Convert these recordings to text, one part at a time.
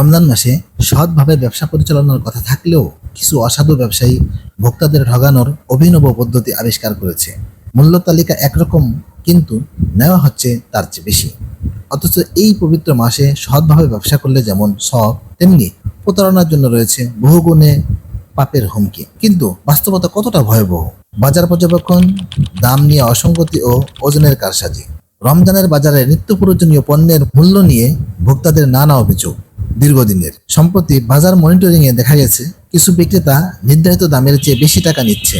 রমজান মাসে সৎভাবে ব্যবসা পরিচালনার কথা থাকলেও কিছু অসাধু ব্যবসায়ী ভোক্তাদের ঠগানোর অভিনব পদ্ধতি আবিষ্কার করেছে। মূল্য তালিকা একরকম, কিন্তু নেওয়া হচ্ছে তার চেয়ে বেশি। অথচ এই পবিত্র মাসে সৎভাবে ব্যবসা করলে যেমন সব তেমনি প্রতারণার জন্য রয়েছে বহুগুণে পাপের হুমকি। কিন্তু বাস্তবতা কতটা ভয়াবহ? বাজার পর্যবেক্ষণ, দাম নিয়ে অসঙ্গতি ও ওজনের কারসাজি। রমজানের বাজারে নিত্য প্রয়োজনীয় পণ্যের মূল্য নিয়ে ভোক্তাদের নানা অভিযোগ। দীর্ঘদিনের। সম্প্রতি বাজার মনিটরিং এ দেখা গেছে কিছু বিক্রেতা নির্ধারিত দামের চেয়ে বেশি টাকা নিচ্ছে।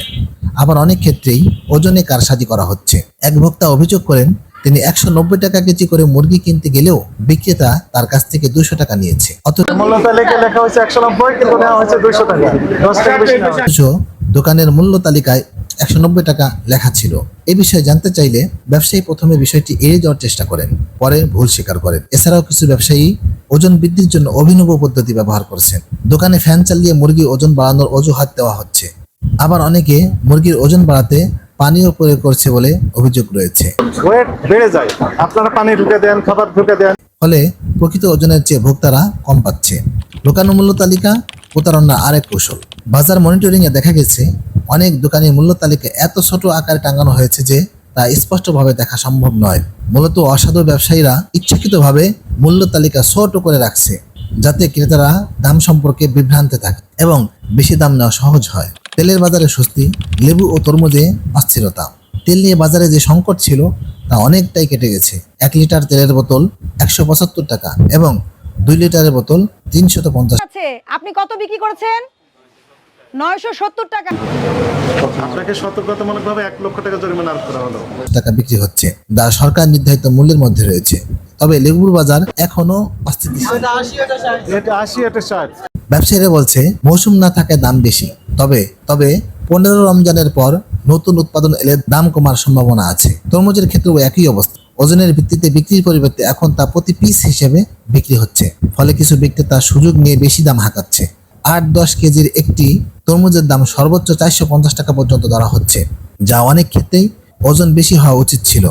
আবার অনেক ক্ষেত্রেই ওজনে কারসাজি করা হচ্ছে। এক ভোক্তা অভিযোগ করেন তিনি একশো নব্বই টাকা কেজি করে মুরগি কিনতে গেলেও বিক্রেতা তার কাছ থেকে দুশো টাকা নিয়েছে। অথচ দোকানের মূল্য তালিকায় একশো নব্বই টাকা লেখা ছিল। এ বিষয়ে জানতে চাইলে ব্যবসায়ী প্রথমে বিষয়টি এড়িয়ে যাওয়ার চেষ্টা করেন পরে ভুল স্বীকার করেন। এছাড়াও কিছু ব্যবসায়ী ওজন বৃদ্ধির জন্য অভিনব পদ্ধতি ব্যবহার করছেন। দোকানে ফ্যান চালিয়ে মুরগির ওজন বাড়ানোর অজুহাত দেওয়া হচ্ছে। আবার অনেকে মুরগির ওজন বাড়াতে পানীয় প্রয়োগ করছে বলে অভিযোগ রয়েছে। ওয়েট বেড়ে যায়। আপনারা পানি ঢুকে দেন খাবার ঢুকে দেন। ফলে প্রকৃত ওজনের চেয়ে ভোক্তারা কম পাচ্ছে। দোকানের মূল্য তালিকা প্রতারণা আরেক কৌশল। বাজার মনিটরিং এ দেখা গেছে অনেক দোকানে মূল্য তালিকা এত ছোট আকারে টাঙানো হয়েছে যে তা স্পষ্টভাবে দেখা সম্ভব নয়। মূলত অসাধু ব্যবসায়ীরা ইচ্ছাকৃতভাবে মূল্য তালিকা ছোট করে রাখছে, যাতে ক্রেতারা দাম সম্পর্কে বিভ্রান্তে থাকে এবং বেশি দাম নেওয়া সহজ হয়। তেলের বাজারে স্বস্তি, লেবু ও তরমুজে অস্থিরতা। তেল নিয়ে বাজারে যে সংকট ছিল, তা অনেকটাই কেটে গেছে। এক লিটার তেলের বোতল একশো পঁচাত্তর টাকা এবং দুই লিটারের বোতল তিনশত পঞ্চাশ আপনি কত বিক্রি করেছেন? নয়শো সত্তর টাকা। আপনাকে সতর্কতামূলকভাবে এক লক্ষ টাকা জরিমানা আরোপ করা হলো। টাকা বিক্রি হচ্ছে যা সরকার নির্ধারিত মূল্যের মধ্যে রয়েছে। তবে লেবুর বাজার এখনও অস্থিতিশীল। এটা আশি এটা ষাট। ব্যবসায়ীরা বলছে মৌসুম না থাকায় দাম বেশি। তবে তবে পনেরো রমজানের পর নতুন উৎপাদন এলে দাম কমার সম্ভাবনা আছে। তরমুজের ক্ষেত্রেও একই অবস্থা। ওজনের ভিত্তিতে বিক্রির পরিবর্তে এখন তা প্রতি পিস হিসেবে বিক্রি হচ্ছে। ফলে কিছু বিক্রেতা সুযোগ নিয়ে বেশি দাম হাঁকাচ্ছে। আট দশ কেজির একটি তরমুজের দাম সর্বোচ্চ চারশো পঞ্চাশ টাকা পর্যন্ত ধরা হচ্ছে, যা অনেক ক্ষেত্রেই ওজন বেশি হওয়া উচিত ছিল।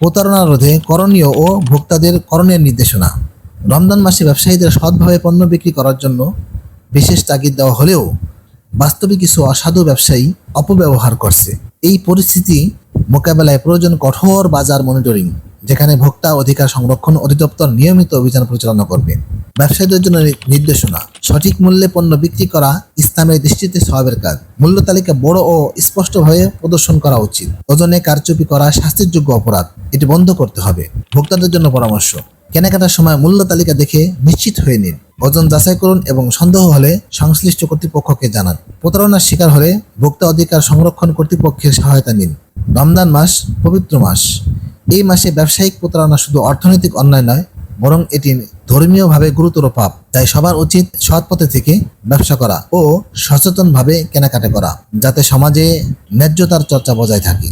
প্রতারণা রোধে করণীয় ও ভোক্তাদের করণীয় নির্দেশনা। রমজান মাসে ব্যবসায়ীদের সৎভাবে পণ্য বিক্রি করার জন্য বিশেষ তাগিদ দেওয়া হলেও বাস্তবে কিছু অসাধু ব্যবসায়ী অপব্যবহার করছে। এই পরিস্থিতি মোকাবেলায় প্রয়োজন কঠোর বাজার মনিটরিং, যেখানে ভোক্তা অধিকার সংরক্ষণ অধিদপ্তর নিয়মিত অভিযান পরিচালনা করবে। ব্যবসায়ীদের জন্য নির্দেশনা, সঠিক মূল্যে পণ্য বিক্রি করা, ইসলামের দৃষ্টিতে সবাবের কাজ। মূল্য তালিকা বড় ও স্পষ্টভাবে প্রদর্শন করা উচিত। ওজনে কারচুপি করা শাস্তির যোগ্য অপরাধ। এটি বন্ধ করতে হবে। ভোক্তাদের জন্য পরামর্শ। কেনাকাটার সময় মূল্য তালিকা দেখে নিশ্চিত হয়ে নিন। ওজন যাচাই করুন এবং সন্দেহ হলে সংশ্লিষ্ট কর্তৃপক্ষকে জানান। প্রতারণার শিকার হলে ভোক্তা অধিকার সংরক্ষণ কর্তৃপক্ষের সহায়তা নিন। রমদান মাস, পবিত্র মাস। এই মাসে ব্যবসায়িক প্রতারণা শুধু অর্থনৈতিক অন্যায় নয়, বরং এটি ধর্মীয়ভাবে গুরুতর পাপ, তাই সবার উচিত সৎ পথে থেকে ব্যবসা করা ও সচেতনভাবে কেনাকাটা করা, যাতে সমাজে ন্যায্যতার চর্চা বজায় থাকে।